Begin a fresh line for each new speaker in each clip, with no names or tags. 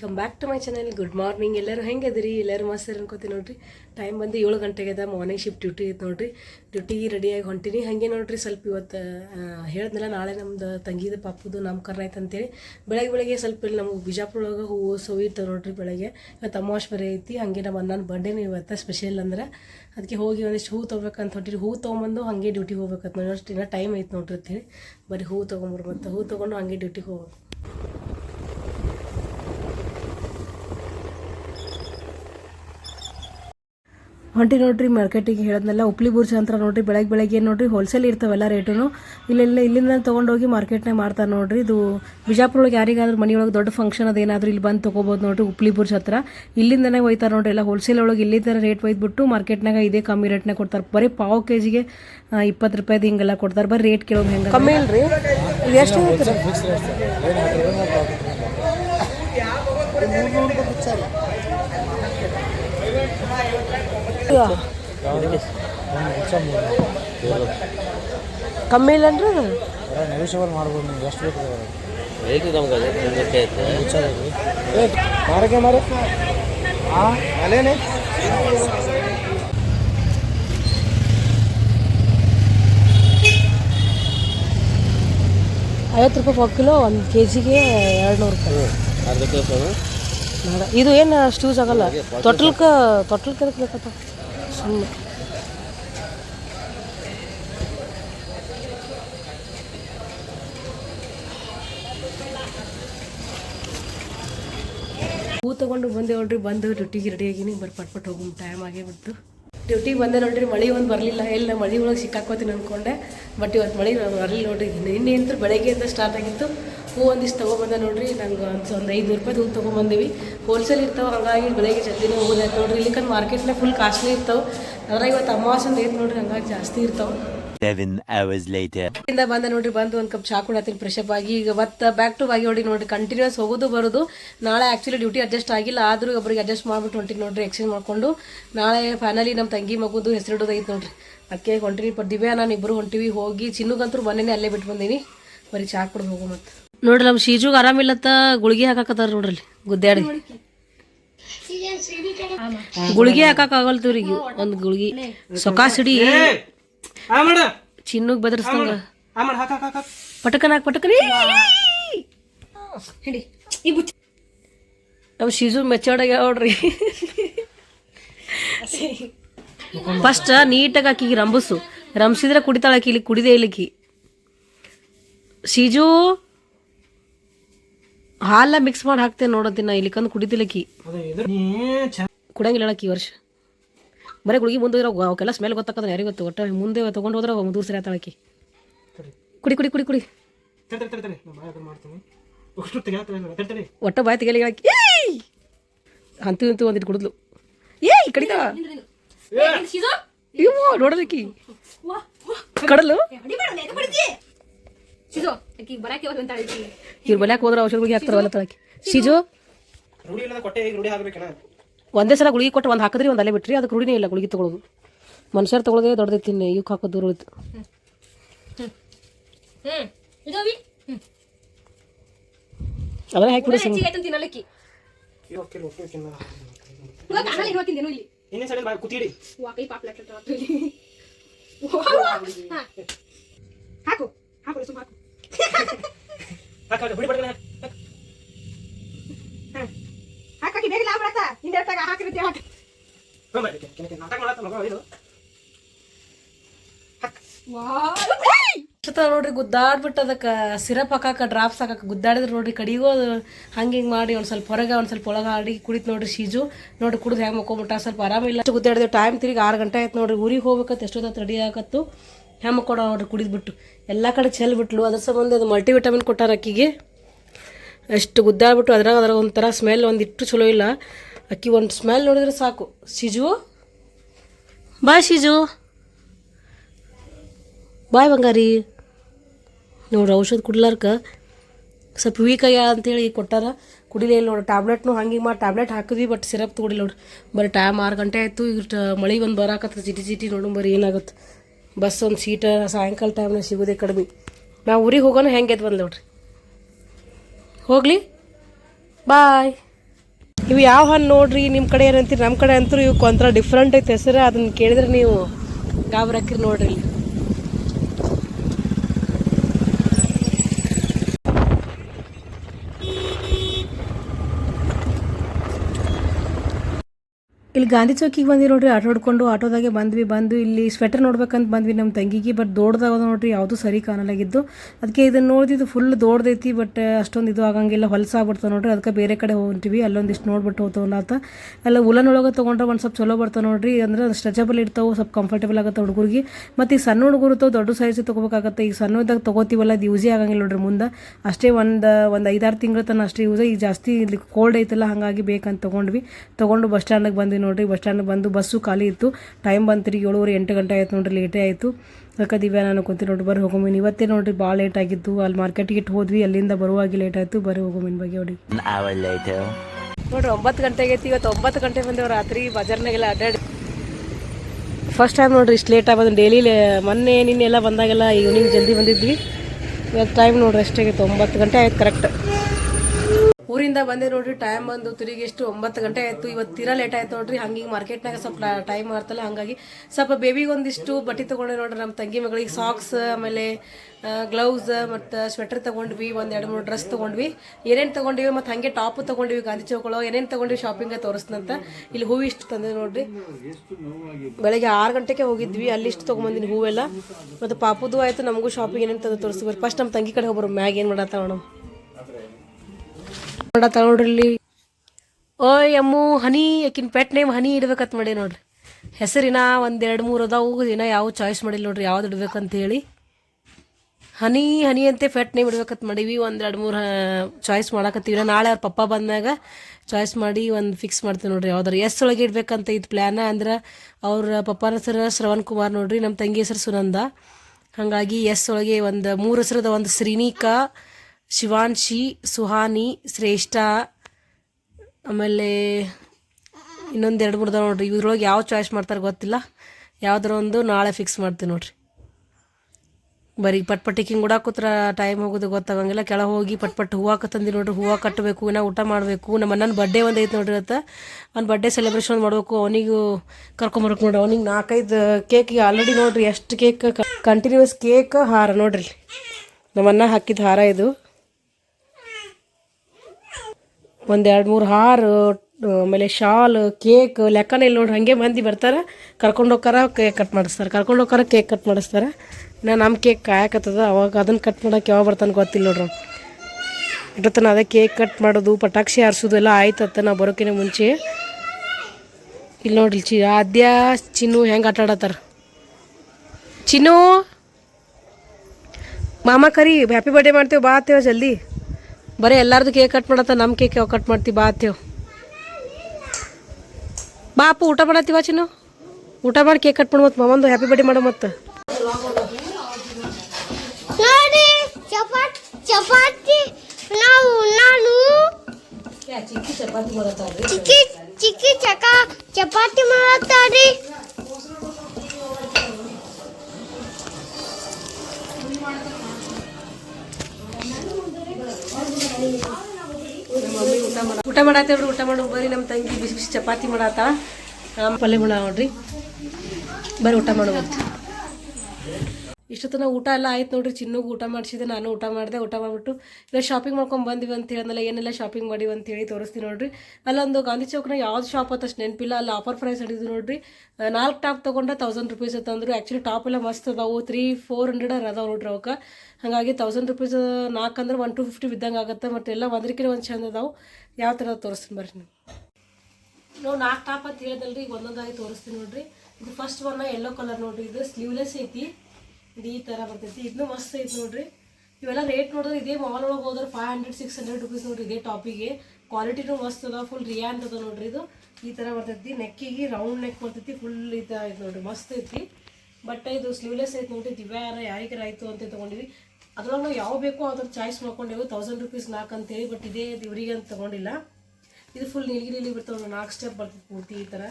Welcome back to my channel good morning ಎಲ್ಲರೂ ಹೆಂಗದಿರಿ ಎಲ್ಲರೂ ಮಸ್ತ್ ಅನ್ಕೋತೀನಿ ನೋಡ್ರಿ. ಟೈಮ್ ಬಂದು ಏಳು ಗಂಟೆಗೆ ಅದ. ಮಾರ್ನಿಂಗ್ ಶಿಫ್ಟ್ ಡ್ಯೂಟಿ ಐತೆ ನೋಡ್ರಿ. ಡ್ಯೂಟಿಗೆ ರೆಡಿಯಾಗಿ ಹೊಂಟೀನಿ. ಹಾಗೆ ನೋಡ್ರಿ ಸ್ವಲ್ಪ ಇವತ್ತು ಹೇಳಿದ್ನಲ್ಲ, ನಾಳೆ ನಮ್ದು ತಂಗಿದು ಪಾಪುದು ನಾಮಕರಣ ಐತೆ ಅಂತೇಳಿ. ಬೆಳಗ್ಗೆ ಬೆಳಗ್ಗೆ ಸ್ವಲ್ಪ ಇಲ್ಲಿ ನಮಗೆ ಬಿಜಾಪುರ ಒಳಗೆ ಹೂವು ಸವಿ ಇರ್ತಾವೆ ನೋಡ್ರಿ ಬೆಳಗ್ಗೆ. ಇವತ್ತು ಅಮಾವಾಸ್ ಬೇರೆ ಐತಿ. ಹಾಗೆ ನಮ್ಮ ನನ್ನ ಬರ್ಡೇನು ಇವತ್ತು ಸ್ಪೆಷಲ್ ಅಂದ್ರೆ. ಅದಕ್ಕೆ ಹೋಗಿ ಒಂದಿಷ್ಟು ಹೂ ತೊಗೊಬೇಕಂತ ಹೊಂಟಿರಿ ಹೂ ತೊಗೊಂಬಂದು ಹಾಗೆ ಡ್ಯೂಟಿಗೆ ಹೋಗ್ಬೇಕಂತ ನೋಡಿ ಅಷ್ಟು ಇನ್ನೂ ಟೈಮ್ ಐತೆ ನೋಡ್ರಿ ಬರೀ ಹೂ ತೊಗೊಂಬರ್ಬಂತ ಹೂ ತೊಗೊಂಡು ಹಾಗೆ ಡ್ಯೂಟಿಗೆ ಹೋಗ್ಬೇಕು. ಹೊಂಟಿ ನೋಡ್ರಿ ಮಾರ್ಕೆಟಿಗೆ ಹೇಳೋದ್ನೆಲ್ಲ ಉಪ್ಲಿ ಬುರ್ಜ್ ಅಂತ ನೋಡ್ರಿ ಬೆಳಗ್ಗೆ ಬೆಳಗ್ಗೆ ನೋಡ್ರಿ ಹೋಲ್ಸೇಲ್ ಇರ್ತಾವೆಲ್ಲ ರೇಟು ಇಲ್ಲೆಲ್ಲ ಇಲ್ಲಿಂದ ತೊಗೊಂಡೋಗಿ ಮಾರ್ಕೆಟ್ನಾಗ ಮಾಡ್ತಾರೆ ನೋಡ್ರಿ ಇದು ಬಿಜಾಪುರ ಒಳಗೆ ಯಾರಿಗಾದ್ರೂ ಮನೆಯೊಳಗೆ ದೊಡ್ಡ ಫಂಕ್ಷನ್ ಅದೇನಾದರೂ ಇಲ್ಲಿ ಬಂದು ತೊಗೋಬೋದು ನೋಡ್ರಿ ಉಪ್ಲಿ ಬುರ್ಜ್ ಹತ್ರ. ಇಲ್ಲಿಂದನೇ ಒಯ್ತಾರೆ ನೋಡ್ರಿ ಎಲ್ಲ ಹೋಲ್ಸೇಲ್ ಒಳಗೆ ಇಲ್ಲಿಂದ ರೇಟ್ ಒಯ್ದುಬಿಟ್ಟು ಮಾರ್ಕೆಟ್ನಾಗ ಇದೇ ಕಮ್ಮಿ ರೇಟ್ನಾಗ ಕೊಡ್ತಾರೆ. ಬರೀ ಪಾವು ಕೆ ಜಿಗೆ ಇಪ್ಪತ್ತು ರೂಪಾಯಿದು ಹಿಂಗೆಲ್ಲ ಕೊಡ್ತಾರೆ. ಬರೀ ರೇಟ್ ಕೇಳೋದು ಹೆಂಗೆ ಕಮ್ಮಿ ಇಲ್ರಿ? ರೀ ಎಷ್ಟು ಕಮ್ಮಿ ಇಲ್ಲ ಅಂದ್ರೆ?
ನೆಗೋಷಿಯಬಲ್ ಮಾಡ್ಬೋದು ನೀವು ಎಷ್ಟು ಬೇಕು
ಬೇಕು ನಮ್ಗೆ ಅದೇ ಐತೆ
ಮಾರಕ್ಕೆ ಮಾರ. ಹಾಂ ಅಲ್ಲೇನೆ?
ಐವತ್ತು ರೂಪಾಯಿ ಪಾವು ಕಿಲೋ ಒಂದು ಕೆ ಜಿಗೆ ಎರಡು ನೂರು ರೂಪಾಯಿ
ಅರ್ಧ ಕಿಲೋ
ಇದು ಏನು ಅಷ್ಟು ಯೂಸ್ ಆಗಲ್ಲ? ತೊಟ್ಲಕ್ಕೆ ತೊಟ್ಲಕ್ಕೆ ಬೇಕಪ್ಪ? ಸುಮ್ಮನೆ ಹೂ ತೊಗೊಂಡು ಬಂದೆ ನೋಡ್ರಿ, ಬಂದು ಡ್ಯೂಟಿಗೆ ರೆಡಿ ಆಗಿನಿ ಬರ್ ಪಟ್ ಪಟ್ ಹೋಗಿ ಟೈಮ್ ಆಗೇ ಬಿಡ್ತು ಡ್ಯೂಟಿಗೆ ಬಂದೆ ನೋಡ್ರಿ, ಮಳೆ ಒಂದು ಬರಲಿಲ್ಲ. ಎಲ್ಲ ಮಳೆ ಒಳಗೆ ಸಿಕ್ಕಾಕೋತೀನಿ ಅಂದ್ಕೊಂಡೆ ಬಟ್ ಇವತ್ತು ಮಳೆ ಬರಲಿಲ್ಲ ನೋಡ್ರಿ ನಿನ್ನೆ ಅಂತೂ ಬೆಳಗ್ಗೆಯಿಂದ ಸ್ಟಾರ್ಟ್ ಆಗಿತ್ತು. ಹೂ ಒಂದಿಷ್ಟು ಬಂದೆ ನೋಡ್ರಿ ನಂಗೆ ಒಂದು ಒಂದು ಐದು ರೂಪಾಯಿ ಹೂ ತೊಗೊಂಬಂದೀವಿ. ಹೋಲ್ಸೇಲ್ ಇರ್ತಾವೆ ಹಂಗಾಗಿ ಬೆಳಗ್ಗೆ ಜಲ್ದಿನೇ ಹೋಗೋದಾಯ್ತು ನೋಡ್ರಿ. ಇಲ್ಲಿಕಂದ್ರೆ ಮಾರ್ಕೆಟ್ನಾಗ ಫುಲ್ ಕಾಸ್ಟ್ಲಿ ಇರ್ತಾವೆ. ಅದ್ರಾಗ ಇವತ್ತು ಅಮಾವಾಸ್ಯಂದು ಐತೆ ನೋಡ್ರಿ ಹಂಗಾಗಿ ಜಾಸ್ತಿ ಇರ್ತಾವೆ. ಇಂದ ಬಂದೆ ನೋಡ್ರಿ ಬಂದು ಒಂದು ಕಪ್ ಚಾ ಕುಡಾತೀನಿ ಫ್ರೆಶ್ ಅಪ್ ಆಗಿ. ಈಗ ಮತ್ತೆ ಬ್ಯಾಕ್ ಟು ಬಾಗಿ ಹೊಡಿ ನೋಡ್ರಿ ಕಂಟಿನ್ಯೂಸ್ ಹೋಗೋದು ಬರೋದು. ನಾಳೆ ಆಕ್ಚುಲಿ ಡ್ಯೂಟಿ ಅಡ್ಜಸ್ಟ್ ಆಗಿಲ್ಲ ಆದ್ರೂ ಒಬ್ಬರಿಗೆ ಅಡ್ಜಸ್ಟ್ ಮಾಡ್ಬಿಟ್ಟು ಹೊಂಟಿನಿ ನೋಡ್ರಿ ಎಕ್ಸ್ಚೇಂಜ್ ಮಾಡ್ಕೊಂಡು. ನಾಳೆ ಫೈನಲಿ ನಮ್ಮ ತಂಗಿ ಮಗುದು ಹೆಸರಿಡೋದು ಐತೆ ನೋಡ್ರಿ. ಅದಕ್ಕೆ ಹೊಂಟಿರಿ ಪ ದಿವ್ಯಾ ನಾನು ಇಬ್ಬರು ಹೊಂಟಿವಿ ಹೋಗಿ ಚಿನ್ನಗಂತೂ ಮನೇನೆ ಅಲ್ಲೇ ಬಿಟ್ಟು ಬಂದೀನಿ. ಬರೀ ಚಾ ಕುಡ್ದು ಹೋಗು ಮತ್ತೆ. ನೋಡ್ರಿ ನಮ್ಮ ಶೀಜುಗೆ ಆರಾಮಿಲ್ಲತ್ತ ಗುಳಿಗೆ ಹಾಕಾಕತ್ತಾರ ನೋಡ್ರಿ ಗುದ್ದಾಡಿ. ಗುಳಿಗೆ ಹಾಕಕ್ ಆಗಲ್ತೀವ್ರಿ ಒಂದು ಗುಳಿಗೆ. ಸೊಕಾ ಸಿಡಿ. ಪಟಕನ ಬೆದರ್ಸ್ದಂಗ. ಪಟಕನ್ ಹಾಕ್ ಪಟಕನಿ. ನಮ್ಮ ಶೀಜು ಮೆಚ್ಚೋಡಾಗ ನೋಡ್ರಿ. ಫಸ್ಟ್ ನೀಟಾಗಿ ಆಕಿಗೆ ರಂಬಸು. ರಂಬಿಸಿದ್ರೆ ಕುಡಿತಾಳ ಆಕಿ ಇಲ್ಲಿ ಕುಡಿದೇ ಇಲ್ಲಿಕಿ ಶಿಜು ಹಾಲ ಮಿಕ್ಸ್ ಮಾಡಿ ಹಾಕ್ತೇನೆ ನೋಡೋದಿನ ಇಲ್ಲಿ
ಕಂದು ಇದ್ರ
ಕುಡಂಗಿಲ್ಲ ಈ ವರ್ಷ. ಬರೀ ಗುಳಿಗೆ ಮುಂದೆ ಇರೋ ಅವಕ್ಕೆಲ್ಲ ಸ್ಮೆಲ್ ಗೊತ್ತಾಕದ ಯಾರಿಗೂ ಗೊತ್ತು. ಒಟ್ಟು ಮುಂದೆ ತೊಗೊಂಡು ಹೋದ್ರೆ ದೂರ ಸರಿ ಆತಾಳಕಿ ಕುಡಿ ಕುಡಿ ಕುಡಿ ಕುಡಿ. ಒಟ್ಟ ಬಾಯ್ ತೆಗೆಲಿ ಏಯ್! ಅಂತೂ ಇಂತೂ ಒಂದಿಟ್ಟು ಕುಡಿದ್ಲು. ಏಯ್ ಕಡಿತ. ಇವು ನೋಡೋದಕ್ಕಿ ಕಡಲು ಇವ್ರು ಬಲ್ಯಾಕ ಹೋದ್ರೆ ಔಷಧ ಗುಳಿಗೆ ಹಾಕ್ತಾರಲ್ಲ ತಳಕ್ಕೆ. ಶಿಜು?
ರೂಢಿ ಇಲ್ಲದ ಕೊಟ್ಟೆ ಈಗ ರೂಢಿ
ಒಂದೇ ಸಲ ಗುಳಿಗೆ ಕೊಟ್ಟು ಒಂದು ಹಾಕಿದ್ರಿ ಒಂದು ಅಲ್ಲೇ ಬಿಟ್ರಿ ಅದಕ್ಕೆ ರೂಢಿನೇ ಇಲ್ಲ ಗುಳಿಗೆ ತಗೊಳ್ಳೋದು ಮನುಷ್ಯರು ತೊಗೊಳೋದೇ ದೊಡ್ಡದೈತಿ ಇವಕ್ಕೆ ಹಾಕೋದು ದೂರ ಹೋಯ್ತು ಅದನ್ನ ಹಾಕಿ ಬಿಡಿ ಸುಮ್ಮನೆ
ಇನ್ನೇ ಬಾಯ್ ಕುತ್ತಿಡಿ
ಹಾಕು. ಹಾಕು ಸುಮ್ಮ ಹಾಕು.
ಹಾಕ ಹಾಕ ಬಿಡಿ ಬಡ್ಕನ ಹಾಕ
ಹಾಕಿ. ಬೇಗ ಲಾಭ ಬರತ್ತಾ. ಹಿಂದೆ ಇರ್ತಾಗ ಹಾಕಿರುತ್ತೆ ಹಾಕಿ.
ಹಾಂ ಬಾಯ್ ಕೆನಕೆ ನಾಟಕ ಮಾಡತ್ತ ಮಗ ಇದು.
ಅಷ್ಟೊತ್ತ ನೋಡ್ರಿ ಗುದ್ದಾಡ್ಬಿಟ್ಟು ಅದಕ್ಕೆ ಸಿರಪ್ ಹಾಕಾಕ ಡ್ರಾಪ್ಸ್ ಹಾಕಕ್ಕೆ ಗುದ್ದಾಡಿದ್ರೆ ನೋಡ್ರಿ ಕಡಿಗೋ ಅದು ಹಂಗೆ ಹಿಂಗೆ ಮಾಡಿ ಒಂದು ಸ್ವಲ್ಪ ಹೊರಗೆ ಒಂದು ಸ್ವಲ್ಪ ಒಳಗೆ ಆಡಿ ಕುಡಿತು ನೋಡ್ರಿ ಶೀಜು. ನೋಡಿ ಕುಡಿದು ಹೆಂಗೆ ಮಕ್ಕೊಂಬಿಟ್ಟ ಸ್ವಲ್ಪ ಆರಾಮಿಲ್ಲ. ಅಷ್ಟು ಗುದ್ದಾಡಿದೆ ಟೈಮ್ ತಿರುಗಿ ಆರು ಗಂಟೆ ಆಯ್ತು ನೋಡ್ರಿ ಊರಿಗೆ ಹೋಗ್ಬೇಕಂತ ಎಷ್ಟೊತ್ತ ರೆಡಿ ಆಗತ್ತು. ಹೆಂಗೆ ಕೊಡೋ ನೋಡ್ರಿ ಕುಡಿದ್ಬಿಟ್ಟು ಎಲ್ಲ ಕಡೆ ಚೆಲ್ಬಿಟ್ಲು ಅದ್ರ ಸಂಬಂಧ ಅದು ಮಲ್ಟಿವಿಟಮಿನ್ ಕೊಟ್ಟಾರ ಅಕ್ಕಿಗೆ. ಅಷ್ಟು ಗುದ್ದಾಡ್ಬಿಟ್ಟು ಅದ್ರಾಗ ಅದ್ರಾಗ ಒಂಥರ ಸ್ಮೆಲ್ ಒಂದಿಟ್ಟು ಚಲೋ ಇಲ್ಲ. ಅಕ್ಕಿ ಒಂದು ಸ್ಮೆಲ್ ನೋಡಿದ್ರೆ ಸಾಕು. ಶಿಜು? ಬಾಯ್ ಶಿಜು. ಬಾಯ್ ಬಂಗಾರಿ. ನೋಡ್ರಿ ಔಷಧ ಕುಡ್ಲಾರ್ಕ. ಸ್ವಲ್ಪ ವೀಕ್ ಆಗ್ಯ ಅಂತೇಳಿ ಕೊಟ್ಟಾರ. ಕುಡಿಲೇ ಇಲ್ಲ ನೋಡ್ರಿ ಟ್ಯಾಬ್ಲೆಟ್ನು ಹಂಗೆ ಮಾಡಿ ಟ್ಯಾಬ್ಲೆಟ್ ಹಾಕಿದ್ವಿ ಬಟ್ ಸಿರಪ್ ತೊಗೊಡಿಲ್ಲ ನೋಡ್ರಿ ಬರೀ ಟೈಮ್ ಆರು ಗಂಟೆ ಆಯಿತು. ಈಗ ಮಳೆ ಒಂದು ಬರಾಕತ್ತ. ಚಿಟಿ ಚಿಟಿ ನೋಡು ಬರೀ ಏನಾಗುತ್ತೆ ಬಸ್ ಒಂದು ಸೀಟ ಸಾಯಂಕಾಲ ಟೈಮ್ನಾಗ ಸಿಗೋದೇ ಕಡಿಮೆ. ನಾವು ಊರಿಗೆ ಹೋಗೋಣ ಹೆಂಗೆ ಬಂದು ನೋಡ್ರಿ. ಹೋಗಲಿ. ಬಾಯ್ ಇವು ಯಾವ ಹಣ್ಣು ನೋಡ್ರಿ ನಿಮ್ಮ ಕಡೆ ಏನಂತೀರಿ ನಮ್ಮ ಕಡೆ ಅಂತೂ ಇವು ಒಂಥರ ಡಿಫ್ರೆಂಟ್ ಐತೆ ಹೆಸರು. ಅದನ್ನ ಕೇಳಿದ್ರೆ ನೀವು ಗಾಬರಾಕಿರಿ ನೋಡ್ರಿ ಇಲ್ಲಿ ಗಾಂಧಿ ಚೌಕಿಗೆ ಬಂದ್ವಿ ನೋಡ್ರಿ, ಆಟೋ ಹೊಡ್ಕೊಂಡು ಆಟೋದಾಗೆ ಬಂದ್ವಿ, ಬಂದು ಇಲ್ಲಿ ಸ್ವೆಟರ್ ನೋಡ್ಬೇಕಂತ ಬಂದ್ವಿ ನಮ್ಮ ತಂಗಿಗೆ ಬಟ್ ದೊಡ್ಡದಾಗ ನೋಡ್ರಿ, ಯಾವುದು ಸರಿ ಕಾಣಲಾಗಿದ್ದು. ಅದಕ್ಕೆ ಇದನ್ನ ನೋಡಿದ್ದು ಫುಲ್ ದೊಡ್ಡದೈತಿ ಬಟ್ ಅಷ್ಟೊಂದು ಇದು ಆಗಂಗಿಲ್ಲ ಹೊಲಸಾಗ್ಬಿಡ್ತಾವೆ ನೋಡ್ರಿ. ಅದಕ್ಕೆ ಬೇರೆ ಕಡೆ ಹೊಂಟಿವಿ ಅಲ್ಲೊಂದಿಷ್ಟು ನೋಡ್ಬಿಟ್ಟು ಹೋಗ್ತಾವಲ್ಲ ಎಲ್ಲ ಉಲನೊಳಗೆ ತೊಗೊಂಡ್ರೆ ಒಂದು ಸ್ವಲ್ಪ ಚಲೋ ಬರ್ತಾವೆ ನೋಡ್ರಿ, ಅಂದ್ರೆ ಸ್ಟ್ರೆಚಬಲ್ ಇರ್ತಾವೆ, ಸ್ವಲ್ಪ ಕಂಫರ್ಟೇಬಲ್ ಆಗುತ್ತೆ ಹುಡುಗರಿಗೆ. ಮತ್ತು ಈ ಸಣ್ಣ ಹುಡುಗರು ತಾವು ದೊಡ್ಡ ಸೈಜ್ ತೊಗೋಬೇಕಾಗತ್ತೆ, ಈಗ ಸಣ್ಣದಾಗ ತೊಗೋತೀವಲ್ಲ, ಅದು ಯೂಸೇ ಆಗಂಗಿಲ್ಲ ನೋಡ್ರಿ ಮುಂದೆ. ಅಷ್ಟೇ ಒಂದು ಒಂದು ಐದಾರು ತಿಂಗಳ ತನಕ ಅಷ್ಟೇ ಯೂಸ್ ಈಗ ಜಾಸ್ತಿ ಇಲ್ಲಿ ಕೋಲ್ಡ್ ಐತಲ್ಲ, ಹಾಗಾಗಿ ಬೇಕಂತ ತೊಗೊಂಡ್ವಿ. ತೊಗೊಂಡು ಬಸ್ ಸ್ಟ್ಯಾಂಡಿಗೆ ಬಂದ್ವಿ ನೋಡ್ರಿ ಬಸ್ ಸ್ಟ್ಯಾಂಡ್ ಬಂದು ಬಸ್ಸು ಖಾಲಿ ಇತ್ತು. ಟೈಮ್ ಬಂತು ರೀ ಏಳುವರೆ ಎಂಟು ಗಂಟೆ ಆಯ್ತು ನೋಡಿರಿ ಲೇಟೇ ಆಯಿತು. ಅದಕ್ಕೆ ದಿವ್ಯಾ ನಾನು ಕುಂತೀನಿ ನೋಡ್ರಿ ಬರ್ರಿ ಹೋಗೋಮಿನ್ ಇವತ್ತೇ ನೋಡಿರಿ ಭಾಳ ಲೇಟ್ ಆಗಿತ್ತು. ಅಲ್ಲಿ ಮಾರ್ಕೆಟ್ಗೆ ಇಟ್ಟು ಹೋದ್ವಿ ಅಲ್ಲಿಂದ ಬರುವಾಗಿ ಲೇಟ್ ಆಯಿತು ಬರ್ರಿ ಹೋಗೋಮಿನ್ ಬಗ್ಗೆ ನೋಡಿ. ನೋಡ್ರಿ ಒಂಬತ್ತು ಗಂಟೆಗೆ ಐತಿ ಇವತ್ತು ಒಂಬತ್ತು ಗಂಟೆ ಬಂದೇವು ರಾತ್ರಿ ಬಜಾರ್ನಾಗೆಲ್ಲ ಅಡ್ಡಾಡಿ ಫಸ್ಟ್ ಟೈಮ್ ನೋಡ್ರಿ ಇಷ್ಟು ಲೇಟ್ ಆಗೋದು. ಡೈಲಿ ಮೊನ್ನೆ ನಿನ್ನೆಲ್ಲ ಬಂದಾಗೆಲ್ಲ ಈವ್ನಿಂಗ್ ಜಲ್ದಿ ಬಂದಿದ್ವಿ. ಇವತ್ತು ಟೈಮ್ ನೋಡ್ರಿ ಅಷ್ಟಾಗಿತ್ತು ಒಂಬತ್ತು ಗಂಟೆ ಆಯ್ತು ಕರೆಕ್ಟ್ ಊರಿಂದ ಬಂದೆ ನೋಡ್ರಿ ಟೈಮ್ ಬಂದು ತಿರುಗಿ ಎಷ್ಟು ಒಂಬತ್ತು ಗಂಟೆ ಆಯಿತು, ಇವತ್ತು ತೀರಾ ಲೇಟ್ ಆಯ್ತು ನೋಡ್ರಿ. ಹಂಗೆ ಮಾರ್ಕೆಟ್ನಾಗ ಸ್ವಲ್ಪ ಟೈಮ್ ಮಾಡ್ತಲ್ಲ, ಹಾಗಾಗಿ ಸ್ವಲ್ಪ ಬೇಬಿಗೆ ಒಂದಿಷ್ಟು ಬಟ್ಟೆ ತೊಗೊಂಡೆ ನೋಡ್ರಿ ನಮ್ಮ ತಂಗಿ ಮಗಳಿಗೆ. ಸಾಕ್ಸ್ ಆಮೇಲೆ ಗ್ಲೌಸ್ ಮತ್ತು ಸ್ವೆಟರ್ ತೊಗೊಂಡ್ವಿ, ಒಂದು ಎರಡು ಮೂರು ಡ್ರೆಸ್ ತೊಗೊಂಡ್ವಿ. ಏನೇನು ತೊಗೊಂಡಿವಿ ಮತ್ತು ಹಾಗೆ ಟಾಪ್ ತೊಗೊಂಡಿವಿ, ಗಾಂಧಿ ಚೌಕಳು, ಏನೇನು ತೊಗೊಂಡ್ವಿ ಶಾಪಿಂಗ್ ತೋರಿಸ್ನಂತ. ಇಲ್ಲಿ ಹೂವು ಇಷ್ಟು ತಂದೆ ನೋಡ್ರಿ. ಬೆಳಗ್ಗೆ ಆರು ಗಂಟೆಗೆ ಹೋಗಿದ್ವಿ, ಅಲ್ಲಿ ಇಷ್ಟು ತೊಗೊಂಬಂದಿನಿ ಹೂವೆಲ್ಲ. ಮತ್ತು ಪಾಪುದು ಆಯಿತು, ನಮಗೂ ಶಾಪಿಂಗ್ ಏನೇನು ತಂದು ತೋರಿಸ್ತೀವಿ ಫಸ್ಟ್ ನಮ್ಮ ತಂಗಿ ಕಡೆ ಹೋಗ್ಬರು ಮ್ಯಾಗ ಏನು ಮಾಡತ್ತ ಮೇಡಮ್ ಮಾಡತ್ತ ನೋಡ್ರಿ ಓಯ್ ಅಮ್ಮು, ಹನಿ ಆಕಿನ ಪೆಟ್ ನೇಮ್ ಹನಿ ಇಡ್ಬೇಕಂತ ಮಾಡಿ ನೋಡ್ರಿ. ಹೆಸರಿನ ಒಂದು ಎರಡು ಮೂರು ಅದಾವು, ದಿನ ಯಾವ ಚಾಯ್ಸ್ ಮಾಡಿಲ್ಲ ನೋಡ್ರಿ, ಯಾವ್ದು ಇಡ್ಬೇಕಂತ ಹೇಳಿ. ಹನಿ ಹನಿ ಅಂತೆ ಫೆಟ್ ನೇಮ್ ಇಡ್ಬೇಕಂತ ಮಾಡೀವಿ ಒಂದು ಎರಡು ಮೂರು ಚಾಯ್ಸ್ ಮಾಡಕತ್ತೀವಿ ನಾಳೆ ಅವ್ರ ಪಪ್ಪ ಬಂದಾಗ ಚಾಯ್ಸ್ ಮಾಡಿ ಒಂದು ಫಿಕ್ಸ್ ಮಾಡ್ತೀವಿ ನೋಡ್ರಿ, ಯಾವ್ದಾರು ಎಸ್ ಒಳಗೆ ಇಡ್ಬೇಕಂತ ಇದು ಪ್ಲ್ಯಾನ ಅಂದ್ರೆ ಅವ್ರ ಪಪ್ಪನ ಹೆಸರು ಶ್ರವಣ್ ಕುಮಾರ್ ನೋಡ್ರಿ ನಮ್ಮ ತಂಗಿ ಹೆಸರು ಸುನಂದ. ಹಾಗಾಗಿ ಎಸ್ ಒಳಗೆ ಒಂದು, ಮೂರು ಹೆಸರದ ಒಂದು ಶ್ರೀನಿಕಾ ಶಿವಾನ್ಶಿ, ಸುಹಾನಿ, ಶ್ರೇಷ್ಠ, ಆಮೇಲೆ ಇನ್ನೊಂದು ಎರಡು ಮೂರು ನೋಡ್ರಿ. ಇದ್ರೊಳಗೆ ಯಾವ ಚಾಯ್ಸ್ ಮಾಡ್ತಾರೆ ಗೊತ್ತಿಲ್ಲ. ಯಾವ್ದಾರ ಒಂದು ನಾಳೆ ಫಿಕ್ಸ್ ಮಾಡ್ತೀನಿ ನೋಡ್ರಿ. ಬರೀ ಪಟ್ಪಟ್ಟಿ ಪಟ್ ಹಿಂಗೆ ಉಡಾಕೂತ್ರ ಟೈಮ್ ಹೋಗೋದು ಗೊತ್ತಾಗಂಗಿಲ್ಲ. ಕೆಳ ಹೋಗಿ ಪಟ್ಪಟ್ಟು ಪಟ್ ಹೂವು ತಂದಿ ನೋಡ್ರಿ. ಹೂವು ಕಟ್ಟಬೇಕು ಇನ್ನ ಊಟ ಮಾಡಬೇಕು. ನಮ್ಮ ಅಣ್ಣನ ಬರ್ಡೇ ಒಂದು ಐತೆ ನೋಡ್ರಿ ಇವತ್ತು. ಅವ್ನ ಬರ್ಡೇ ಸೆಲೆಬ್ರೇಷನ್ ಮಾಡಬೇಕು. ಅವನಿಗೂ ಕರ್ಕೊಂಬರ್ಬೇಕು ನೋಡ್ರಿ. ಅವ್ನಿಗೆ ನಾಲ್ಕೈದು ಕೇಕ್ ಆಲ್ರೆಡಿ ನೋಡ್ರಿ. ಎಷ್ಟು ಕೇಕ್ ಕಂಟಿನ್ಯೂಸ್ ಕೇಕ್ ಹಾರ ನೋಡ್ರಿ. ನಮ್ಮ ಅಣ್ಣ ಹಾಕಿದ ಹಾರ ಇದು. ಒಂದು ಎರಡು ಮೂರು ಹಾರ ಆಮೇಲೆ ಶಾಲ್, ಕೇಕ್, ಲೆಕ್ಕನೇ ಇಲ್ಲ ನೋಡ್ರಿ, ಹಾಗೆ ಮಂದಿ ಬರ್ತಾರೆ. ಕರ್ಕೊಂಡು ಹೋಗಾರ ಕೇಕ್ ಕಟ್ ಮಾಡಿಸ್ತಾರೆ. ಕರ್ಕೊಂಡು ಹೋಗಾರ ಕೇಕ್ ಕಟ್ ಮಾಡಿಸ್ತಾರೆ. ನಾ ನಮ್ಮ ಕೇಕ್ ಕಾಯಕತ್ತದ, ಅವಾಗ ಅದನ್ನು ಕಟ್ ಮಾಡೋಕೆ ಯಾವಾಗ ಬರ್ತಾನೆ ಗೊತ್ತಿಲ್ಲ ನೋಡ್ರಿ. ಇಟ್ಟತನ ಅದೇ ಕೇಕ್ ಕಟ್ ಮಾಡೋದು, ಪಟಾಕ್ಷಿ ಹಾರಿಸೋದು ಎಲ್ಲ ಆಯ್ತತ್ತ ನಾವು ಬರೋಕಿನ ಮುಂಚೆ. ಇಲ್ಲಿ ನೋಡ್ರಿ, ಚಿ, ಆದ್ಯ, ಚಿನ್ನು ಹೆಂಗೆ ಆಟ ಚಿನ್ನು, ಮಾಮ ಕರಿ ಹ್ಯಾಪಿ ಬರ್ಡೇ ಮಾಡ್ತೇವೆ, ಬಾ ಅತ್ತೇವ ಜಲ್ದಿ. ಬರೀ ಎಲ್ಲಾರ್ದು ಕೇಕ್ ಕಟ್ ಮಾಡತ್ತ ನಮ್ಮ ಕೇಕ್ ಯಾವ ಕಟ್ ಮಾಡ್ತೀವಿ ಬಾ ಅತ್ತೇವ್ ಬಾಪು ಊಟ ಮಾಡತ್ತೀವ ಚಿನ್ನು. ಊಟ ಮಾಡಿ ಕೇಕ್ ಕಟ್ ಮಾಡು ಮತ್ತು ಮಾಮಂದು ಹ್ಯಾಪಿ ಬರ್ಡೇ ಮಾಡೋ ಮತ್ತು.
ಚಪಾತಿ ಚಪಾತಿ, ನಾವು, ನಾನು. ಚಿಕ್ಕಿ ಚಿಕ್ಕಿ ಚಕ ಚಪಾತಿ ಮಾಡತ್ತೆ
ಊಟ ಊಟ ಮಾಡು. ಬರ್ರಿ ನಮ್ಮ ತಂಗಿ, ಬಿಸಿ ಬಿಸಿ ಚಪಾತಿ ಮಾಡತ್ತ ಪಲ್ಯ ಮಾಡ ನೋಡ್ರಿ. ಬರ್ರಿ, ಊಟ ಮಾಡು ಮತ್ತು. ಇಷ್ಟೊತ್ತನ ಊಟ ಎಲ್ಲ ಆಯ್ತು ನೋಡ್ರಿ, ಚಿನ್ನಗೂ ಊಟ ಮಾಡಿಸಿದೆ, ನಾನು ಊಟ ಮಾಡಿದೆ, ಊಟ ಮಾಡಿಬಿಟ್ಟು ಇಲ್ಲ ಶಾಪಿಂಗ್ ಮಾಡ್ಕೊಂಡು ಬಂದಿವಿ ಅಂತ ಹೇಳಿದ್ನಲ್ಲ, ಏನೆಲ್ಲ ಶಾಪಿಂಗ್ ಮಾಡಿವಿ ಅಂತ ಹೇಳಿ ತೋರಿಸ್ತೀನಿ ನೋಡ್ರಿ. ಅಲ್ಲೊಂದು ಗಾಂಧಿ ಚೌಕ್ನ ಯಾವ್ದು ಶಾಪ್ ಅಂತ ಅಷ್ಟು ನೆನಪಿಲ್ಲ, ಅಲ್ಲಿ ಆಫರ್ ಪ್ರೈಸ್ ಹಿಡಿದು ನೋಡ್ರಿ ನಾಲ್ಕು ಟಾಪ್ ತೊಗೊಂಡ್ರೆ ತೌಸಂಡ್ ರುಪೀಸ್ ಅಂತಂದ್ರು ಆ್ಯಕ್ಚುಲಿ ಟಾಪ್ ಎಲ್ಲ ಮಸ್ತ್ ಅದಾವು ತ್ರೀ ಫೋರ್ ಹಂಡ್ರೆಡ್ ಅದಾವೆ ನೋಡ್ರಿ ಅವಕ್ಕೆ. ಹಾಗಾಗಿ ತೌಸಂಡ್ ರುಪೀಸ್ ನಾಲ್ಕು ಅಂದ್ರೆ ಒನ್ ಟು ಫಿಫ್ಟಿ ಬಿದ್ದಂಗೆ ಆಗುತ್ತೆ, ಮತ್ತು ಎಲ್ಲ ಒಂದ್ರಕ್ಕಿಂತ ಒಂದು ಚಂದ ಅದಾವು. ಯಾವ ಥರ ತೋರಿಸ್ತೀನಿ ಬರ್ರಿ ನೀವು ನಾವು ನಾಲ್ಕು ಟಾಪ್ ಅಂತ ಹೇಳಿದಲ್ರಿ ಒಂದೊಂದಾಗಿ ತೋರಿಸ್ತೀನಿ ನೋಡ್ರಿ. ಇದು ಫಸ್ಟ್ ಒನ್ನ ಯೆಲ್ಲೋ ಕಲರ್ ನೋಡ್ರಿ, ಇದು ಸ್ಲೀವ್ಲೆಸ್ ಐತಿ. ಇದು ಈ ಥರ ಬರ್ತೈತಿ. ಇದನ್ನು ಮಸ್ತ್ ಐತಿ ನೋಡ್ರಿ. ಇವೆಲ್ಲ ರೇಟ್ ನೋಡಿದ್ರೆ ಇದೇ ಮಾಲ್ ಒಳಗೆ ಹೋದ್ರೆ five hundred six hundred rupees ನೋಡ್ರಿ ಇದೇ ಟಾಪಿಗೆ ಕ್ವಾಲಿಟಿನೂ ಮಸ್ತ್ ಅದ ಫುಲ್ ರಿಯಾನ್ ಅದ ನೋಡ್ರಿ ಇದು. ಈ ಥರ ಬರ್ತೈತಿ. ನೆಕ್ಕಿಗೆ ರೌಂಡ್ ನೆಕ್ ಬರ್ತೈತಿ ಫುಲ್ ಈ ಥರ ಐತಿ ನೋಡ್ರಿ, ಮಸ್ತ್ ಐತಿ. ಬಟ್ ಇದು ಸ್ಲೀವ್ಲೆಸ್ ಐತಿ ನೋಡ್ರಿ, ದಿವ್ಯಾರ ಯಾರಿಗಾರ ಆಯಿತು ಅಂತ ತೊಗೊಂಡಿವಿ. ಅದ್ರೊಳಗೆ ನಾವು ಯಾವ ಬೇಕೋ ಅದ್ರ ಚಾಯ್ಸ್ ಮಾಡ್ಕೊಂಡೇವು. ತೌಸಂಡ್ ರುಪೀಸ್ ನಾಲ್ಕು ಅಂತೇಳಿ ಬಟ್ ಇದೇ ಇವ್ರಿಗೆ ಅಂತ ತೊಗೊಂಡಿಲ್ಲ. ಇದು ಫುಲ್ ನೀಲಿ ನೀಲಿ ಬರ್ತಾವೆ ನಾಲ್ಕು ಸ್ಟೆಪ್ ಬರ್ತೈತಿ ಪೂರ್ತಿ ಈ ಥರ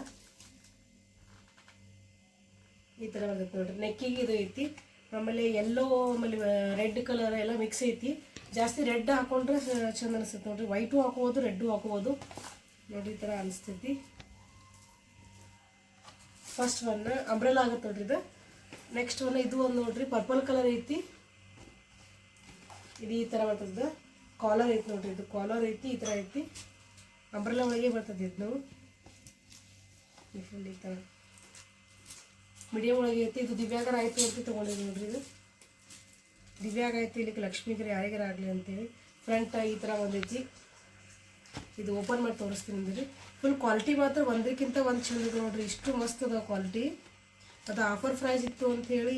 ಈ ಥರ ಬರ್ತೈತೆ ನೋಡ್ರಿ. ನೆಕ್ಕಿಗೆ ಇದು ಐತಿ. ಆಮೇಲೆ ಎಲ್ಲೋ ಆಮೇಲೆ ರೆಡ್ ಕಲರ್ ಎಲ್ಲ ಮಿಕ್ಸ್ ಐತಿ. ಜಾಸ್ತಿ ರೆಡ್ ಹಾಕೊಂಡ್ರೆ ಚಂದ ಅನಿಸುತ್ತೆ ನೋಡ್ರಿ. ವೈಟು ಹಾಕೋಬೋದು ರೆಡ್ಡು ಹಾಕೋಬೋದು. ನೋಡಿ, ಈ ಥರ ಅನಿಸ್ತೈತಿ. ಫಸ್ಟ್ ಒನ್ ಅಂಬ್ರೆಲಾ ಆಗುತ್ತೆ ನೋಡ್ರಿ ಇದು. ನೆಕ್ಸ್ಟ್ ಒನ್ ಇದು ಒಂದು ನೋಡ್ರಿ ಪರ್ಪಲ್ ಕಲರ್ ಐತಿ. ಇದು ಈ ಥರ ಬರ್ತದೆ. ಕಾಲರ್ ಐತಿ ನೋಡ್ರಿ ಇದು. ಕಾಲರ್ ಐತಿ, ಈ ಥರ ಐತಿ. ಅಂಬ್ರೆಲಾ ಒಳಗೆ ಬರ್ತದೆ ಇದು. ನಾವು ಫುಲ್ ಈ ಥರ. ಮೀಡಿಯಮ್ ಒಳಗೆ ಐತಿ ಇದು ದಿವ್ಯಾಗರ ಆಯಿತು ಅಂತ ತೊಗೊಂಡಿದ್ದು ನೋಡ್ರಿ ಇದು. ದಿವ್ಯಾಗ ಐತಿ ಇಲ್ಲಿಗೆ ಲಕ್ಷ್ಮೀಗರ ಯಾರಿಗಾರ ಆಗಲಿ ಅಂತೇಳಿ. ಫ್ರಂಟ್ ಈ ಥರ ಒಂದೈತಿ. ಇದು ಓಪನ್ ಮಾಡಿ ತೋರಿಸ್ತೀನಿ ಅಂದ್ರಿ. ಫುಲ್ ಕ್ವಾಲಿಟಿ ಮಾತ್ರ ಒಂದಕ್ಕಿಂತ ಒಂದು ಚಂದ ನೋಡ್ರಿ. ಇಷ್ಟು ಮಸ್ತ್ ಅದ ಕ್ವಾಲಿಟಿ ಅದು ಆಫರ್ ಪ್ರೈಸ್ ಇತ್ತು ಅಂತ ಹೇಳಿ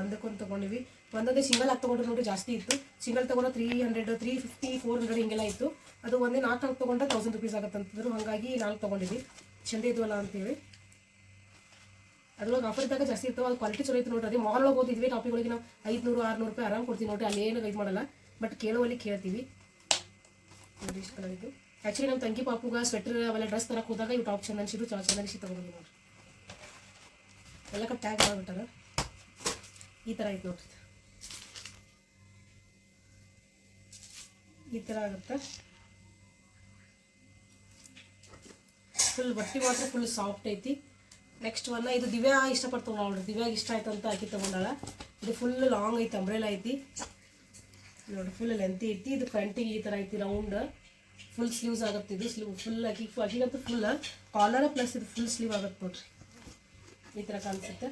ಒಂದಕ್ಕೊಂದು ತೊಗೊಂಡಿವಿ. ಒಂದೊಂದೇ ಸಿಂಗಲ್ ಆಗಿ ತೊಗೊಂಡ್ರೆ ನೋಡಿ ಜಾಸ್ತಿ ಇತ್ತು. ಸಿಂಗಲ್ ತೊಗೊಂಡ್ರೆ three hundred three fifty four hundred ಹಿಂಗೆಲ್ಲ ಇತ್ತು. ಅದು ಒಂದೇ ನಾಲ್ಕು ನಾಲ್ಕು ತೊಗೊಂಡ್ರೆ ತೌಸಂಡ್ ರುಪೀಸ್ ಆಗುತ್ತೆ ಅಂತಂದ್ರು ಹಾಗಾಗಿ ನಾಲ್ಕು ತೊಗೊಂಡಿದ್ವಿ ಚಂದ ಇದ್ವಲ್ಲ ಅಂತೇಳಿ. ಅದ್ರೊಳಗೆ ಆಫರ್ ಇದ್ದಾಗ ಜಾಸ್ತಿ ಇರ್ತಾವೆ ಅದು ಕ್ವಾಲಿಟಿ ಚಲೋ ಐತೆ ನೋಡ್ರಿ. ಅದೇ ಮಾಲ್ ಒಳಗೆ ಓದಿದ್ವಿ ಟಾಪಿಗಳಿಗೆ ನಾವು ಐದುನೂರು, ಆರುನೂರು ರೂಪಾಯಿ ಆರಾಮ್ ಕೊಡ್ತೀವಿ ನೋಡಿ ಅಲ್ಲಿ ಏನು ಇದು ಮಾಡಲ್ಲ. ಬಟ್ ಕೇಳುವಲ್ಲಿ ಕೇಳ್ತೀವಿ. ನೋಡಿ ಇಷ್ಟು ಕಲರ್ ಇದು. ಆ್ಯಕ್ಚುಲಿ ನಮ್ಮ ತಂಗಿ ಪಾಪುಗ ಸ್ವೆಟರ್ ಅವೆಲ್ಲ ಡ್ರೆಸ್ ತರಕ್ಕೆ ಹೋದಾಗ ಇವು ಟಾಪ್ ಚಂದ ಅನಿಸಿದ್ದು ಚಾ ಚಂದ ಅನಿಸಿ ತೊಗೊಂಡು ಎಲ್ಲ ಕಟ್ ಟ್ಯಾಗ್ ಮಾಡಿಬಿಟ್ಟಾರ. ಈ ಥರ ಐತೆ ನೋಡ್ರಿ ಈ ಥರ ಆಗುತ್ತೆ. ಫುಲ್ ಬಟ್ಟೆ ಮಾತ್ರ ಫುಲ್ ಸಾಫ್ಟ್ ಐತಿ. ನೆಕ್ಸ್ಟ್ ಒನ್ ಇದು ದಿವ್ಯಾ ಇಷ್ಟಪಟ್ಟು ನೋಡಿ ದಿವ್ಯಾಗ ಇಷ್ಟ ಆಯ್ತು ಅಂತ ಆಕಿ ತೊಗೊಂಡಾಳ. ಇದು ಫುಲ್ ಲಾಂಗ್ ಐತಿ ಅಂಬ್ರೆಲಾ ಐತಿ. ನೋಡಿ ಫುಲ್ ಲೆಂತಿ ಐತಿ. ಇದು ಫ್ರಂಟಿಗೆ ಈ ಥರ ಐತಿ ರೌಂಡ್ ಫುಲ್ ಸ್ಲೀವ್ಸ್ ಆಗುತ್ತೆ ಇದು. ಸ್ಲೀವ್ ಫುಲ್ ಆಕಿ ಆಕಿಗಂತೂ ಫುಲ್ ಕಾಲರ್ ಪ್ಲಸ್ ಇದು ಫುಲ್ ಸ್ಲೀವ್ ಆಗುತ್ತೆ ನೋಡ್ರಿ. ಈ ಥರ ಕಾಣಿಸುತ್ತೆ.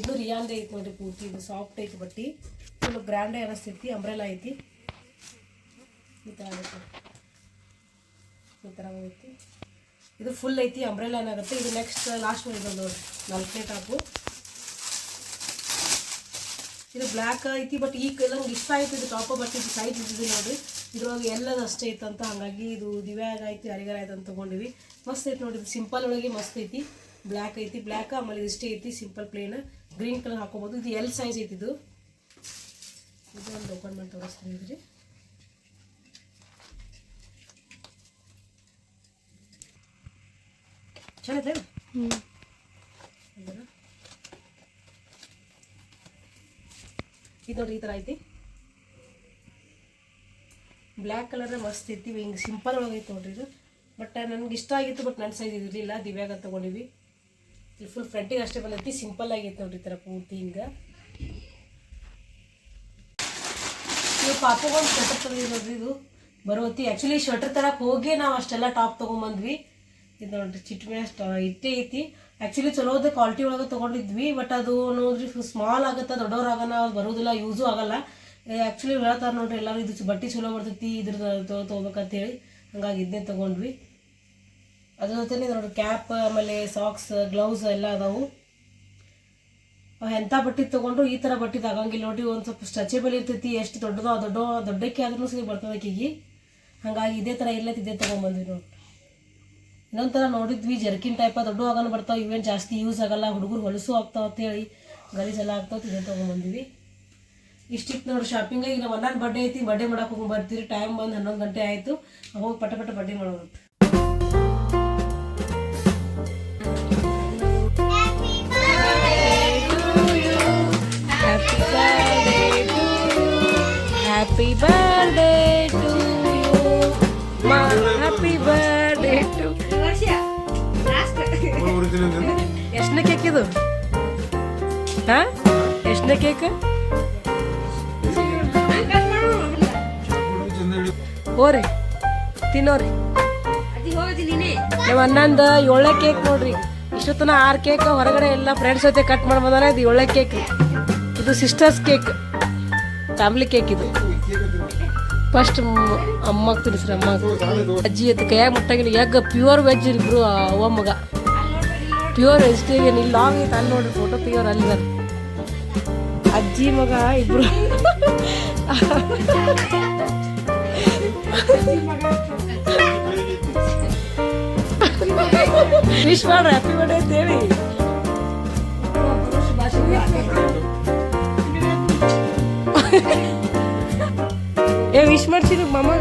ಇದು ರಿಯಾನ್ದೇ ಐತಿ ನೋಡ್ರಿ ಪೂರ್ತಿ. ಇದು ಸಾಫ್ಟ್ ಐತಿ ಬಟ್ಟಿ. ಫುಲ್ ಗ್ರ್ಯಾಂಡೇ ಅನಿಸ್ತೈತಿ ಅಂಬ್ರೆಲಾ ಐತಿ ಈ ಥರ ಆಗುತ್ತೆ. ಈ ಥರ ಐತಿ ಇದು ಫುಲ್ ಐತಿ ಅಂಬ್ರೆಲ್ಲ ಏನಾಗುತ್ತೆ? ಇದು ನೆಕ್ಸ್ಟ್ ಲಾಸ್ಟ್ ಒನ್ ಇದೆ ನೋಡಿ. ನಾಲ್ಕನೇ ಟಾಪು. ಇದು ಬ್ಲ್ಯಾಕ್ ಐತಿ ಬಟ್ ಈ ನಂಗೆ ಇಷ್ಟ ಆಯ್ತು ಇದು ಟಾಪ್ ಬಟ್ ಇದು ಸೈಜ್ ಇದ್ದಿದ್ದು ನೋಡ್ರಿ ಇದ್ರೊಳಗೆ ಎಲ್ಲದು ಅಷ್ಟೇ ಇತ್ತಂತ ಹಂಗಾಗಿ ಇದು ದಿವ್ಯಾಗ ಆಯ್ತು ಯಾರಿಗಾರ ಆಯ್ತು ಅಂತ ತೊಗೊಂಡಿವಿ. ಮಸ್ತ್ ಐತಿ ನೋಡಿ ಸಿಂಪಲ್ ಒಳಗೆ ಮಸ್ತ್ ಐತಿ. ಬ್ಲ್ಯಾಕ್ ಐತಿ ಬ್ಲ್ಯಾಕ್ ಆಮೇಲೆ ಇಷ್ಟೇ ಐತಿ ಸಿಂಪಲ್ ಪ್ಲೇನ್ ಗ್ರೀನ್ ಕಲರ್ ಹಾಕೋಬೋದು. ಇದು ಎಲ್ ಸೈಜ್ ಐತಿ ಇದು. ಒಂದು ಓಪನ್ ಮಾಡಿ ತೋರಿಸ್ತೀನಿ ಇದ್ರಿ ಇದು ನೋಡ್ರಿ ಈ ಥರ ಐತಿ. ಬ್ಲ್ಯಾಕ್ ಕಲರ್ ಮಸ್ತ್ ಐತಿ ಹಿಂಗೆ ಸಿಂಪಲ್ ಒಳಗೆ ಐತಿ ನೋಡ್ರಿ ಇದು. ಬಟ್ ನನಗೆ ಇಷ್ಟ ಆಗಿತ್ತು ಬಟ್ ನನ್ನ ಸೈಜ್ ಇರಲಿಲ್ಲ ದಿವ್ಯಾಗ ತೊಗೊಂಡಿವಿ. ಇಲ್ಲಿ ಫುಲ್ ಫ್ರಂಟಿಗೆ ಅಷ್ಟೇ ಬಂದೈತಿ ಸಿಂಪಲ್ ಆಗೈತೆ ನೋಡ್ರಿ ಈ ಥರ ಪೂರ್ತಿ ಹಿಂಗೆ. ಇದು ಪಾಪಗೊಂದು ಸ್ವೆಟರ್ ತರ ನೋಡ್ರಿ ಇದು. ಬರೋತಿ ಆ್ಯಕ್ಚುಲಿ ಸ್ವೆಟರ್ ತರಕ್ಕೆ ಹೋಗಿ ನಾವು ಅಷ್ಟೆಲ್ಲ ಟಾಪ್ ತೊಗೊಂಬಂದ್ವಿ. ಇದು ನೋಡ್ರಿ ಚಿಟ್ಮೆ ಅಷ್ಟು, ಇಟ್ಟೇ ಐತಿ. ಆ್ಯಕ್ಚುಲಿ ಚಲೋದ ಕ್ವಾಲಿಟಿ ಒಳಗೆ ತೊಗೊಂಡಿದ್ವಿ ಬಟ್ ಅದು ನೋಡ್ರಿ ಸ್ಮಾಲ್ ಆಗುತ್ತೆ ದೊಡ್ಡವ್ರಾಗನ ಅವ್ರು ಬರೋದಿಲ್ಲ ಯೂಸು ಆಗಲ್ಲ. ಆ್ಯಕ್ಚುಲಿ ಹೇಳ್ತಾರೆ ನೋಡ್ರಿ ಎಲ್ಲರೂ, ಇದು ಬಟ್ಟೆ ಚಲೋ ಬರ್ತೈತಿ ಇದ್ರದ್ದು ತೊಗೋಬೇಕಂತೇಳಿ, ಹಂಗಾಗಿ ಇದನ್ನೇ ತೊಗೊಂಡ್ವಿ. ಅದ್ರ ಜೊತೆನೇ ನೋಡ್ರಿ ಕ್ಯಾಪ್ ಆಮೇಲೆ ಸಾಕ್ಸ್ ಗ್ಲೌಸ್ ಎಲ್ಲ ಅದಾವು. ಎಂಥ ಬಟ್ಟೆ ತೊಗೊಂಡ್ರು ಈ ಥರ ಬಟ್ಟೆ ತಗೊಂಗಿಲ್ಲ ನೋಡಿ ಒಂದು ಸ್ವಲ್ಪ ಸ್ಟ್ರೆಚೇಬಲ್ ಇರ್ತೈತಿ, ಎಷ್ಟು ದೊಡ್ಡದೋ, ದೊಡ್ಡ, ದೊಡ್ಡಕ್ಕೆ ಆದ್ರೂ ಸರಿ ಬರ್ತದೆ ಆಕಿಗೆ ಹಾಗಾಗಿ ಇದೇ ಥರ ಇಲ್ಲೈತಿ ಇದೇ ತೊಗೊಂಬಂದ್ವಿ ನೋಡಿ ಇನ್ನೊಂದು ಥರ ನೋಡಿದ್ವಿ, ಜರ್ಕಿನ್ ಟೈಪ ದೊಡ್ಡ ಆಗನ ಬರ್ತಾವೆ, ಇವೇನು ಜಾಸ್ತಿ ಯೂಸ್ ಆಗಲ್ಲ, ಹುಡುಗರು ಹೊಲಸು ಆಗ್ತಾವ ಅಂತೇಳಿ ಗಲೀಜೆಲ್ಲ ಆಗ್ತಾವೆ ಇದನ್ನು ತೊಗೊಂಬಂದಿವಿ ಇಷ್ಟಿತ್ತು ನೋಡಿ ಶಾಪಿಂಗ್ ಈಗ ನಾವು ಒಂದೊಂದು ಬರ್ಡೇ ಐತಿ ಬರ್ಡೇ ಮಾಡಕ್ಕೆ ಹೋಗಿ ಬರ್ತೀರಿ ಟೈಮ್ ಬಂದು ಹನ್ನೊಂದು ಗಂಟೆ ಆಯಿತು ಹೋಗಿ ಪಟ ಪಟ ಬರ್ಡೇ ಮಾಡೋದು ಹ್ಯಾಪಿ ಬರ್ಡೇ ಎಷ್ಟನೇ ಕೇಕ್? ಹೋರಿ ತಿನ್ನೋರಿ. ನಮ್ಮ ಅಣ್ಣಂದ ಏಳನೇ ಕೇಕ್ ನೋಡ್ರಿ. ಇಷ್ಟೊತ್ತನ ಆರು ಕೇಕ್ ಹೊರಗಡೆ ಎಲ್ಲ ಫ್ರೆಂಡ್ಸ್ ಜೊತೆ ಕಟ್ ಮಾಡಿ ಇದು ಏಳನೇ ಕೇಕ್. ಇದು ಸಿಸ್ಟರ್ಸ್ ಕೇಕ್. ಫ್ಯಾಮಿಲಿ ಕೇಕ್ ಇದು. ಫಸ್ಟ್ ಅಮ್ಮಗೆ ತಿನ್ಸ್ರಿ ಅಮ್ಮ. ಅಜ್ಜಿ ಅಂತ ಕೈಯಾಗ ಮುಟ್ಟಂಗಿಲ್ಲ. ಎಗ್ ಪ್ಯೂರ್ ವೆಜ್ ಇಬ್ರು ಅವ್ವ ಮಗ. ಪ್ಯೂರ್ ವೆಜಿಟೇರಿಯನ್ ಇಲ್ಲಿ ಲಾಂಗ್ ಐತೆ ಅಲ್ಲಿ ನೋಡ್ರಿ ಫೋಟೋ ಪ್ಯೂರ್ ಅಲ್ಲಿ. ಅಜ್ಜಿ ಮಗ ಇಬ್ರು. ವಿಶ್ ಮಾಡ್ರಿ ಹ್ಯಾಪಿ ಬರ್ಡೇ ಅಂತ ಹೇಳಿ ಏ ವಿಶ್ ಮಾಡ್ಸಿರಿ ಮಾಮಾಗ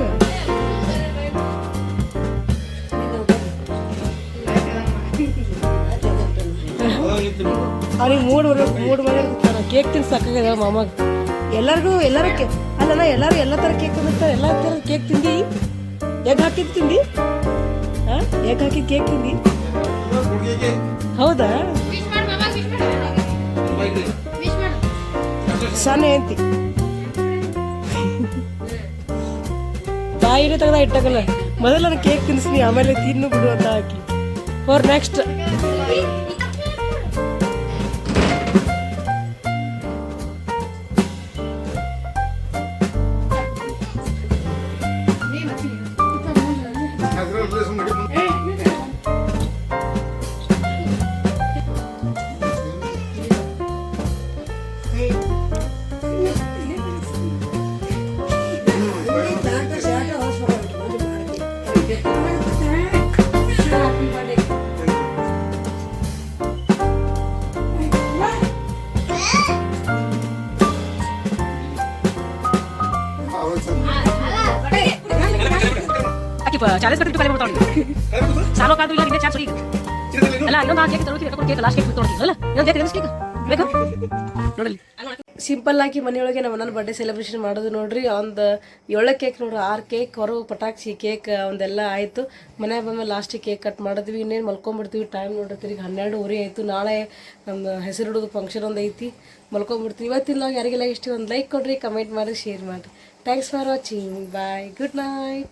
ಅವ್ರಿಗೆ ಮೂಡ್ ಬರ್ಬೇಕು ಮೂಡ್ ಮನೆ ಕೇಕ್ ತಿನ್ಸಿ ಸಾಕಾಗ್ಯದ ಮಾಮಾಗ ಎಲ್ಲರಿಗೂ ಎಲ್ಲರೂ ಕೇಕ್ ಅಲ್ಲಣ್ಣ ಎಲ್ಲಾರು ಎಲ್ಲ ಥರ ಕೇಕ್ ತಿಂದಿರ್ತಾರೆ ಎಲ್ಲ ಥರ ಕೇಕ್ ತಿಂದಿ? ಎಗ್ ಹಾಕಿದ್ದು ತಿಂದಿ? ಹಾಂ ಎಗ್ ಹಾಕಿ ಕೇಕ್ ತಿಂದಿ? ಹೌದಾ? ಸಾನೆ ಅಂತಿ ಬಾಯಿನೇ ತೆಗ್ದ ಇಟ್ಟಾಗಲ್ಲ ಮೊದಲ ಕೇಕ್ ತಿನ್ನಿಸ್ತೀನಿ ಆಮೇಲೆ ತಿನ್ನು ಬಿಡು ಅಂತ ಹಾಕಿ. For next cake last cake cake ನೋಡಲಿ ಸಿಂಪಲ್ ಆಗಿ ಮನೆಯೊಳಗೆ ನಮ್ಮ ನನ್ನ ಬರ್ಡೇ ಸೆಲೆಬ್ರೇಷನ್ ಮಾಡೋದು ನೋಡ್ರಿ. ಒಂದು ಏಳು ಕೇಕ್ ನೋಡ್ರಿ, ಆರು ಕೇಕ್ ಹೊರಗೆ ಪಟಾಕ್ಷಿ ಕೇಕ್ ಒಂದೆಲ್ಲ ಆಯಿತು. ಮನೆಗೆ ಬಂದ್ಮೇಲೆ ಲಾಸ್ಟಿಗೆ ಕೇಕ್ ಕಟ್ ಮಾಡಿದ್ವಿ. ಇನ್ನೇನು ಮಲ್ಕೊಂಬಿಡ್ತೀವಿ ಟೈಮ್ ನೋಡ್ರಿ. ಈಗ ಹನ್ನೆರಡುವರೆ ಆಯಿತು. ನಾಳೆ ನಮ್ಮ ಹಿಡಿದು ಫಂಕ್ಷನ್ ಒಂದು ಐತಿ. ಮಲ್ಕೊಂಬಿಡ್ತೀವಿ. ನಾವು ಯಾರಿಗೆಲ್ಲ ಇಷ್ಟು, ಒಂದು ಲೈಕ್ ಕೊಡ್ರಿ ಕಮೆಂಟ್ ಮಾಡಿ ಶೇರ್ ಮಾಡಿರಿ. Thanks for watching bye good night